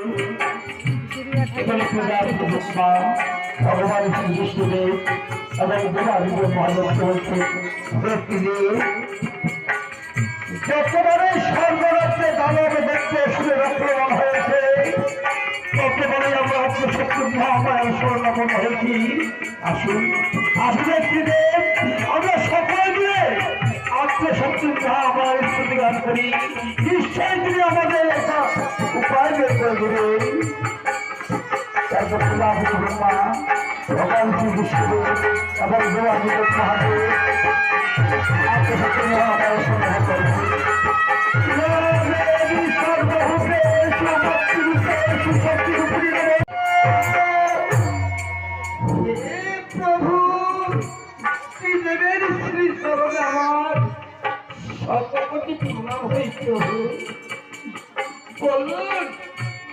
এখানে প্রজাপতি ভূষ্মা ভগবান শ্রীকৃষ্ণদেব এবং দেবাদিদেব মহাদত্ত হচ্ছে ব্যক্তিদের যতবারে সর্বরাত্রে দানব দেখতে শুনে রক্তবান হয়েছে ততবারে আমরা আত্মশক্তি মহামায় স্বর্ণাপন হয়েছি। আসুন আসুন আমরা সকলে মিলে আত্মশক্তি মহামায়ের প্রতিকার করি। নিশ্চয়ই তিনি আমাদের একটা উপায় বের করে দেবেন তারপর প্রজাপতি ব্রহ্মা ভগবান শ্রী বিষ্ণুদেব এবং দেবাদিদেব মহাদেব প্রভু শ্রী দেবের শ্রী চরণে আমার শতকোটি প্রণাম হই প্রভু বলুন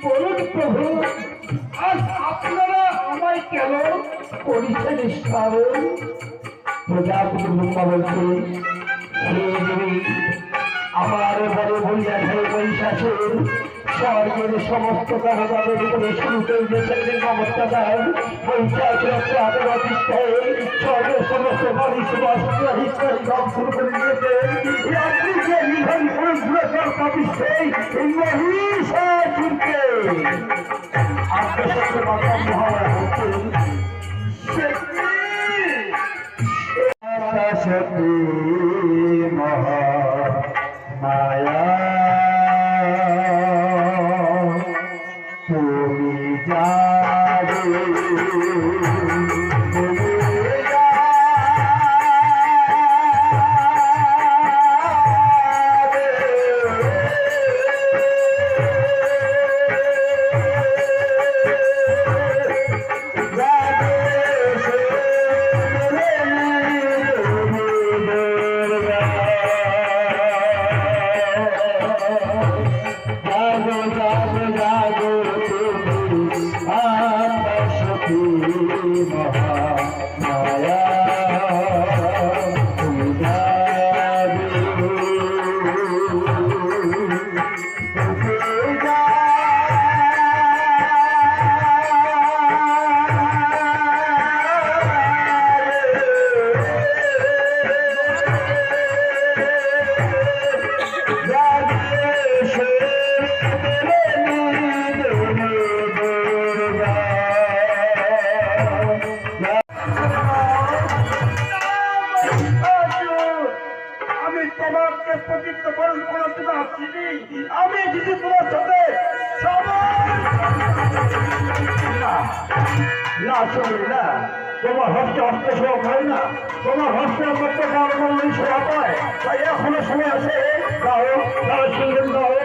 বলুন প্রভু, আজ আপনারা আমায় কেন পরিচয় নিষ্ঠাবেন প্রজাপতি ব্রহ্মা বলছে হে দেবী, আমার বড় বলিয়া হে বৈশাখের স্বর্গের সমস্ত কারণের ভিতরে শুরু করে দিয়েছেন মমতা দেন অধিষ্ঠায় স্বর্গের সমস্ত সব শুরু করে দিয়েছে আপনি সতী মহা মায়া তুমি যাবে তোমাকে পালন করার জন্য আসিনি আমি দিদি তোমার সাথে না, শুনি, না। তোমার হস্তে হস্তে সব হয় না। তোমার হস্তে হস্তে কারণ সেবা পায় তাই এখনও সময় আছে। দাও দাও শুনবেন দাও